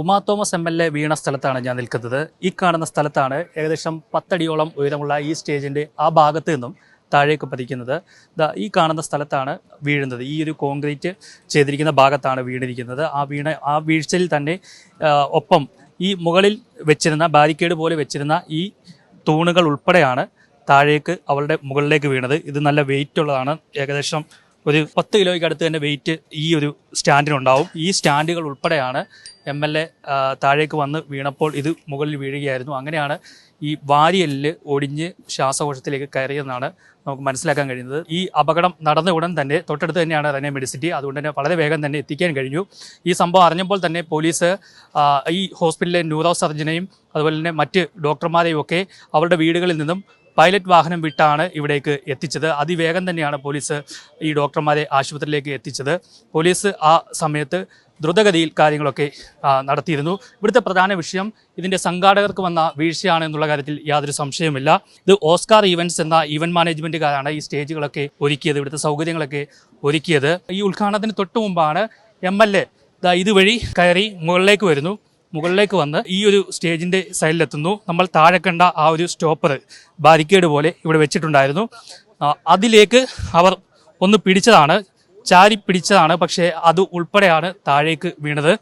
Uma Thomas M L A വീണ സ്ഥലത്താണ് ഞാൻ നിൽക്കുന്നത്. ഈ കാണുന്ന സ്ഥലത്താണ് ഏകദേശം പത്തടിയോളം ഉയരമുള്ള ഈ സ്റ്റേജിന്റെ ആ ഭാഗത്ത് നിന്നും താഴേക്ക് പതിക്കുന്നത്. ഈ കാണുന്ന സ്ഥലത്താണ് വീഴുന്നത്. ഈ ഒരു കോൺക്രീറ്റ് ചെയ്തിരിക്കുന്ന ഭാഗത്താണ് വീണിരിക്കുന്നത്. ആ വീണ ആ വീഴ്ചയിൽ തന്നെ ഒപ്പം ഈ മുകളിൽ വെച്ചിരുന്ന ബാരിക്കേഡ് പോലെ വെച്ചിരുന്ന ഈ തൂണുകൾ ഉൾപ്പെടെയാണ് താഴേക്ക് അവളുടെ മുകളിലേക്ക് വീണത്. ഇത് നല്ല വെയിറ്റ് ഉള്ളതാണ്. ഏകദേശം ഒരു പത്ത് കിലോയ്ക്ക് അടുത്ത് തന്നെ വെയിറ്റ് ഈ ഒരു സ്റ്റാൻഡിനുണ്ടാവും. ഈ സ്റ്റാൻഡുകൾ ഉൾപ്പെടെയാണ് എം എൽ എ താഴേക്ക് വന്ന് വീണപ്പോൾ ഇത് മുകളിൽ വീഴുകയായിരുന്നു. അങ്ങനെയാണ് ഈ വാരിയലിൽ ഒടിഞ്ഞ് ശ്വാസകോശത്തിലേക്ക് കയറിയെന്നാണ് നമുക്ക് മനസ്സിലാക്കാൻ കഴിയുന്നത്. ഈ അപകടം നടന്ന ഉടൻ തന്നെ തൊട്ടടുത്ത് തന്നെയാണ് റെനെ മെഡിസിറ്റി അതുകൊണ്ട് തന്നെ വളരെ വേഗം തന്നെ എത്തിക്കാൻ കഴിഞ്ഞു. ഈ സംഭവം അറിഞ്ഞപ്പോൾ തന്നെ പോലീസ് ഈ ഹോസ്പിറ്റലിലെ ന്യൂറോ സർജനെയും അതുപോലെ തന്നെ മറ്റ് ഡോക്ടർമാരെയും ഒക്കെ അവരുടെ വീടുകളിൽ നിന്നും പൈലറ്റ് വാഹനം വിട്ടാണ് ഇവിടേക്ക് എത്തിച്ചത്. അതിവേഗം തന്നെയാണ് പോലീസ് ഈ ഡോക്ടർമാരെ ആശുപത്രിയിലേക്ക് എത്തിച്ചത്. പോലീസ് ആ സമയത്ത് ദ്രുതഗതിയിൽ കാര്യങ്ങളൊക്കെ നടത്തിയിരുന്നു. ഇവിടുത്തെ പ്രധാന വിഷയം ഇതിന്റെ സംഘാടകർക്ക് വന്ന വീഴ്ചയാണ് എന്നുള്ള കാര്യത്തിൽ യാതൊരു സംശയവുമില്ല. ഇത് ഓസ്കാർ ഈവന്റ്സ് എന്ന ഈവന്റ് മാനേജ്മെന്റുകാരാണ് ഈ സ്റ്റേജുകളൊക്കെ ഒരുക്കിയത് ഇവിടുത്തെ സൗകര്യങ്ങളൊക്കെ ഒരുക്കിയത്. ഈ ഉദ്ഘാടനത്തിന് തൊട്ട് മുമ്പാണ് എം എൽ എ ഇതുവഴി കയറി മുകളിലേക്ക് വരുന്നു. മുകളിലേക്ക് വന്ന് ഈ ഒരു സ്റ്റേജിന്റെ സൈഡിലെത്തുന്നു. നമ്മൾ താഴെ കണ്ട ആ ഒരു സ്റ്റോപ്പർ ബാരിക്കേഡ് പോലെ ഇവിടെ വെച്ചിട്ടുണ്ടായിരുന്നു. അതിലേക്ക് അവർ ഒന്ന് പിടിച്ചതാണ് ചാരി പിടിച്ചതാണ് പക്ഷേ അത് ഉൾപ്പെടെയാണ് താഴേക്ക് വീണത്.